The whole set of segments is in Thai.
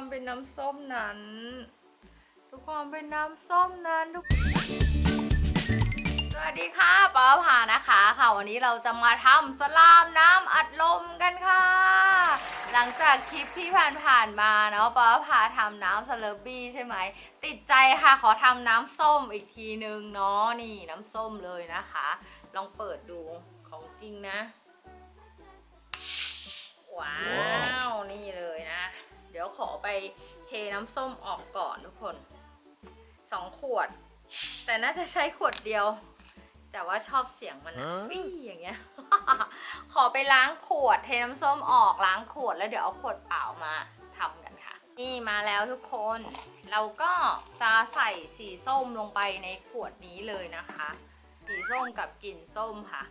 ความเป็นน้ำส้มนั้น ทุกความเป็นน้ำส้มนั้นทุก สวัสดีค่ะป้าผานะคะค่ะ วันนี้เราจะมาทำสลามน้ำอัดลมกันค่ะ หลังจากคลิปที่ผ่านๆมาเนาะป้าผาทำน้ำสเลอร์บี้ใช่ไหม ติดใจค่ะขอทำน้ำส้มอีกทีนึงเนาะนี่น้ำส้มเลยนะคะ ลองเปิดดูของจริงนะ ว้าว ไปเทน้ำส้มออกก่อนทุกคนสองขวด แต่น่าจะใช้ขวดเดียว แต่ว่าชอบเสียงมันนะฮะฟี่อย่างเงี้ย ขอไปล้างขวดเทน้ำส้มออกล้างขวดแล้วเดี๋ยวเอาขวดเปล่ามาทำกันค่ะ นี่มาแล้วทุกคน เราก็จะใส่สีส้มลงไปในขวดนี้เลยนะคะ สีส้มกับกลิ่นส้มค่ะ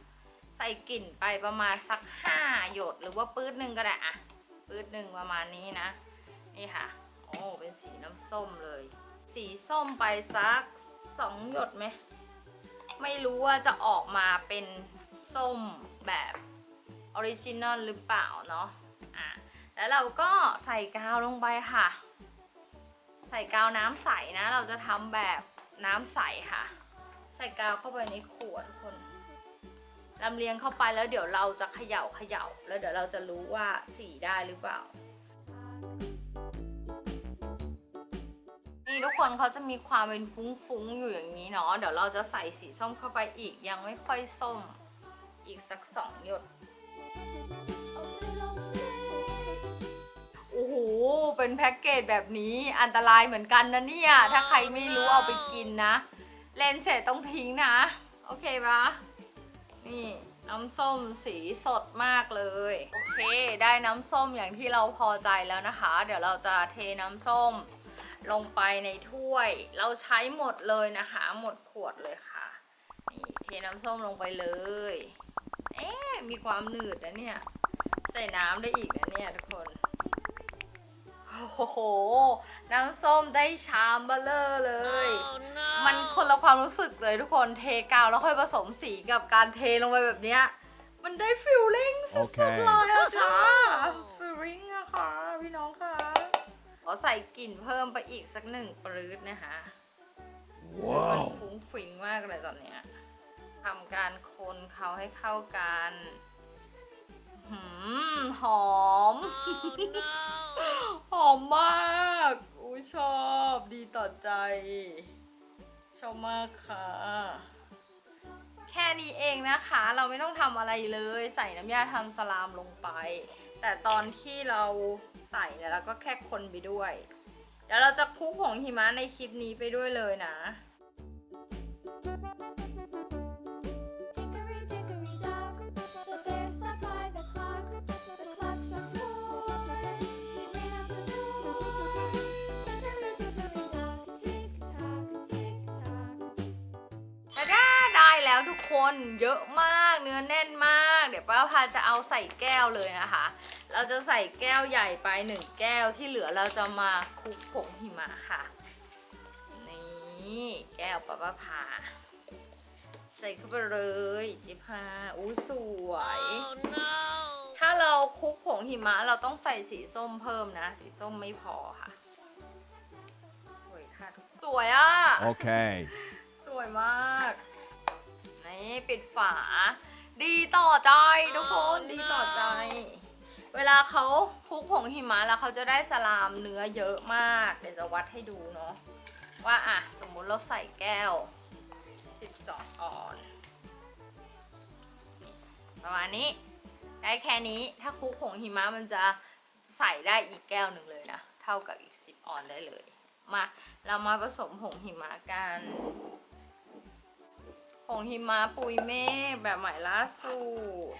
ใส่กลิ่นไปประมาณสักห้าหยดหรือว่าปื๊ดหนึ่งก็ได้อะปื๊ดหนึ่งประมาณนี้นะ นี่ค่ะ โอ้ เป็นสีน้ำส้มเลย สีส้มไปสักสองหยดไหม ไม่รู้ว่าจะออกมาเป็นส้มแบบออริจินอลหรือเปล่าเนาะ อะ แล้วเราก็ใส่กาวลงไปค่ะ ใส่กาวน้ำใสนะ เราจะทำแบบน้ำใสค่ะ ใส่กาวเข้าไปในขวดทุกคนลำเลียงเข้าไปแล้วเดี๋ยวเราจะเขย่าเขย่าแล้วเดี๋ยวเราจะรู้ว่าสีได้หรือเปล่า ทุกคนเขาจะมีความเป็นฟุ้งๆอยู่อย่างนี้เนาะเดี๋ยวเราจะใส่สีส้มเข้าไปอีกยังไม่ค่อยส้มอีกสักสองหยดโอ้โหเป็นแพ็กเกจแบบนี้อันตรายเหมือนกันนะเนี่ย ถ้าใครไม่รู้เอาไปกินนะ เลนเสร็จต้องทิ้งนะ โอเคปะนี่น้ำส้มสีสดมากเลย โอเค ได้น้ำส้มอย่างที่เราพอใจแล้วนะคะ เดี๋ยวเราจะเทน้ำส้ม ลงไปในถ้วย เราใช้หมดเลยนะคะ หมดขวดเลยค่ะ นี่เทน้ำส้มลงไปเลย เอ๊ะมีความหนืดนะเนี่ย ใส่น้ำได้อีกนะเนี่ยทุกคนโอ้โห น้ำส้มได้ชามเบลเลอร์เลยมันคนละความรู้สึกเลยทุกคน เทกาวแล้วค่อยผสมสีกับการเทลงไปแบบเนี้ย มันได้ฟิลลิ่งสุโอเคดๆเลยอะจ้าฟิลลิ่งอะค่ะพี่น้องค่ะ ขอใส่กลิ่นเพิ่มไปอีกสักหนึ่งปรื๊ดนะคะมัน Wow. ฟุ้งฟิงมากเลยตอนเนี้ยทำการคนเขาให้เข้ากันหืมหอม หอมมากอุ้ยชอบดีต่อใจ ชอบมากค่ะ แค่นี้เองนะคะ เราไม่ต้องทำอะไรเลย ใส่น้ำยาทำสลามลงไป แต่ตอนที่เรา ใส่เนี่ยเราก็แค่คนไปด้วยเดี๋ยวเราจะคลุกผงหิมะในคลิปนี้ไปด้วยเลยนะ Hickory dickory dock, the bear sat by the clock. The clock struck four. He ran out the door. Hickory dickory dock, tick tock, tick tock. แต่ได้ได้แล้วทุกคนเยอะมากเนื้อแน่นมาก เดี๋ยวป้าพาจะเอาใส่แก้วเลยนะคะ เราจะใส่แก้วใหญ่ไปหนึ่งแก้วที่เหลือเราจะมาคลุกผงหิมะค่ะ นี่แก้วป้าป้าพาใส่เข้าไปเลยจิพาอู้สวยถ้าเราคลุกผงหิมะเราต้องใส่สีส้มเพิ่มนะ สีส้มไม่พอค่ะ สวยค่ะทุกสวยอะ Okay. สวยมากนี่ปิดฝา ดีต่อใจทุกคนดีต่อใจ เวลาเขาคลุกผงหิมะแล้วเขาจะได้สลามเนื้อเยอะมาก เดี๋ยวจะวัดให้ดูเนาะว่าอะสมมุติเราใส่แก้ว 12 ออนประมาณนี้ได้แค่นี้ถ้าคลุกผงหิมะมันจะใส่ได้อีกแก้วหนึ่งเลยนะ เท่ากับอีก 10 ออนได้เลย มาเรามาผสมผงหิมะกันผงหิมะปุยเมฆแบบใหม่ล่าสุด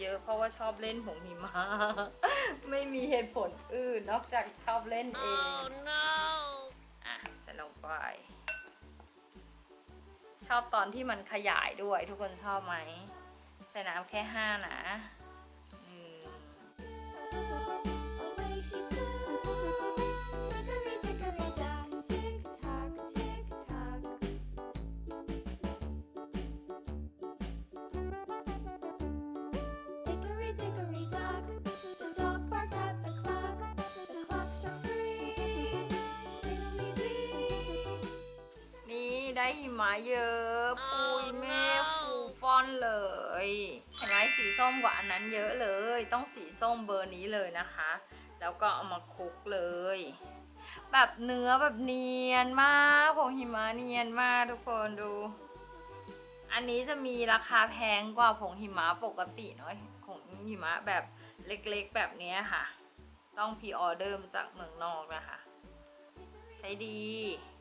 เยอะๆ เพราะว่าชอบเล่นผงหิมะไม่มีเหตุผลอื่นนอกจากชอบเล่นเองอะใส่ลงไปชอบตอนที่มันขยายด้วยทุกคนชอบไหม ใส่น้ำแค่ห้านะ อืม ได้หิมะเยอะปุยเมฆฟูฟ่อนเลย เห็นไหมสีส้มกว่าอันนั้นเยอะเลย ต้องสีส้มเบอร์นี้เลยนะคะ แล้วก็เอามาคลุกเลย แบบเนื้อแบบเนียนมากผงหิมะเนียนมากทุกคนดู อันนี้จะมีราคาแพงกว่าผงหิมะปกติเนาะผงหิมะแบบเล็กๆแบบเนี้ยค่ะ ต้องพรีออเดอร์มาจากเมืองนอกนะคะ ใช้ดี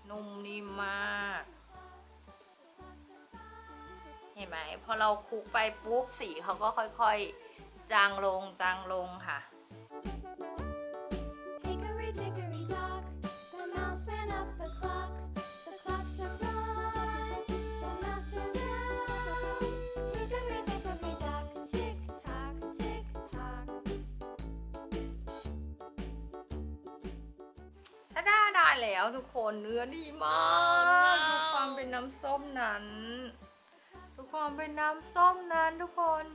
นุ่มนิ่มมาก เห็นไหมพอเราคลุกไปปุ๊บสีเขาก็ค่อยๆ จางลงจางลงค่ะ Hickory dickory dock, the mouse ran up the clock. The clock struck one, the mouse ran down. Hickory dickory dock, tick tock, tick tock. ถ้าได้ได้แล้วทุกคนเนื้อดีมากดูความเป็นน้ำส้มนั้นดู ความเป็นน้ำส้มนั้นทุกคน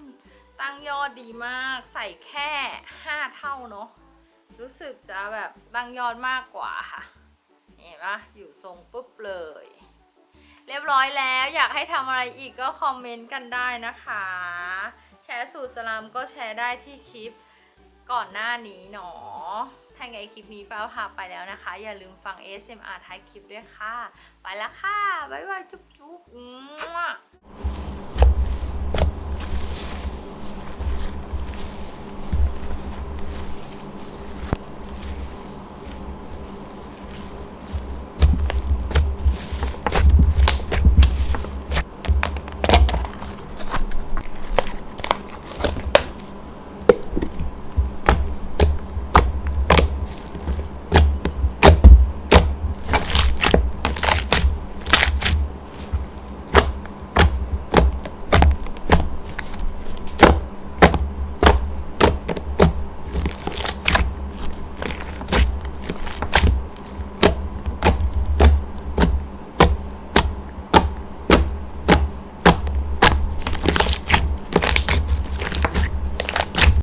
ตั้งยอดดีมากใส่แค่ 5 เท่าเนาะรู้สึกจะแบบตั้งยอดมากกว่าค่ะ เห็นปะอยู่ทรงปุ๊บเลย เรียบร้อยแล้วอยากให้ทำอะไรอีกก็คอมเมนต์กันได้นะคะ แชร์สูตรสลามก็แชร์ได้ที่คลิปก่อนหน้านี้เนาะถ้าไงคลิปนี้ฟ้าพาไปแล้วนะคะ อย่าลืมฟัง ASMR ท้ายคลิปด้วยค่ะ ไปแล้วค่ะ บ๊ายบาย จุ๊บจุ๊บ